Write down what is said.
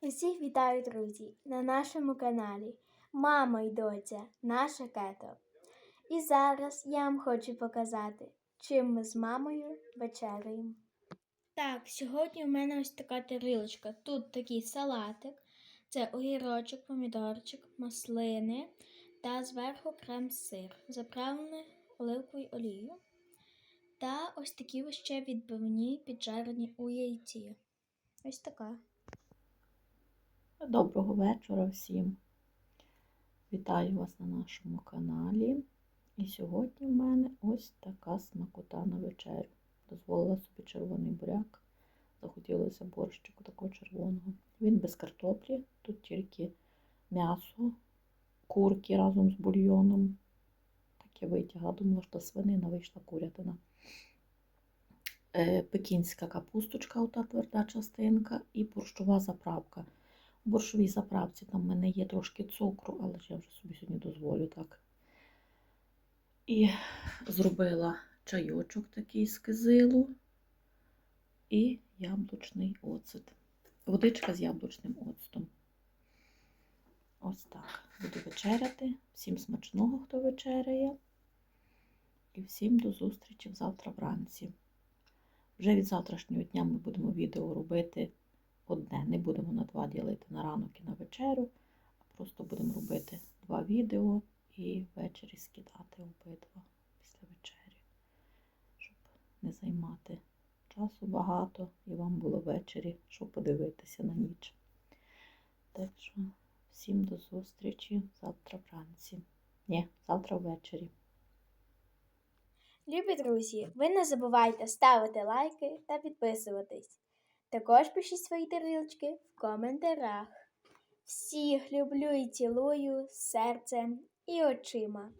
Усіх вітаю, друзі, на нашому каналі Мама й доця, наша кето. І зараз я вам хочу показати, чим ми з мамою вечеряємо. Так, сьогодні у мене ось така тарілочка. Тут такий салатик, це огірочок, помідорчик, маслини та зверху крем-сир, заправлений оливковою олією. Та ось такі ще відбивні піджарені у яйці. Ось така. Доброго вечора всім. Вітаю вас на нашому каналі. І сьогодні в мене ось така смакота на вечерю. Дозволила собі червоний буряк. Захотілося борщику такого червоного. Він без картоплі, тут тільки м'ясо, курки разом з бульйоном. Так я витягла, думала, що свинина вийшла курятина. Е, Пекінська капусточка, ота тверда частинка, і борщова заправка. У борщовій заправці там в мене є трошки цукру, але я вже собі сьогодні дозволю так. І зробила чайочок такий з кизилу і яблучний оцет. Водичка з яблучним оцтом. Ось так. Буду вечеряти. Всім смачного, хто вечеряє. І всім до зустрічі завтра вранці. Вже від завтрашнього дня ми будемо відео робити одне. Не будемо на два ділити на ранок і на вечерю, а просто будемо робити два відео і ввечері скидати обидва після вечері, щоб не займати часу багато і вам було ввечері, щоб подивитися на ніч. Так що всім до зустрічі завтра вранці. Ні, завтра ввечері. Любі друзі, ви не забувайте ставити лайки та підписуватись. Також пишіть свої тарілочки в коментарях. Всіх люблю і цілую серцем і очима.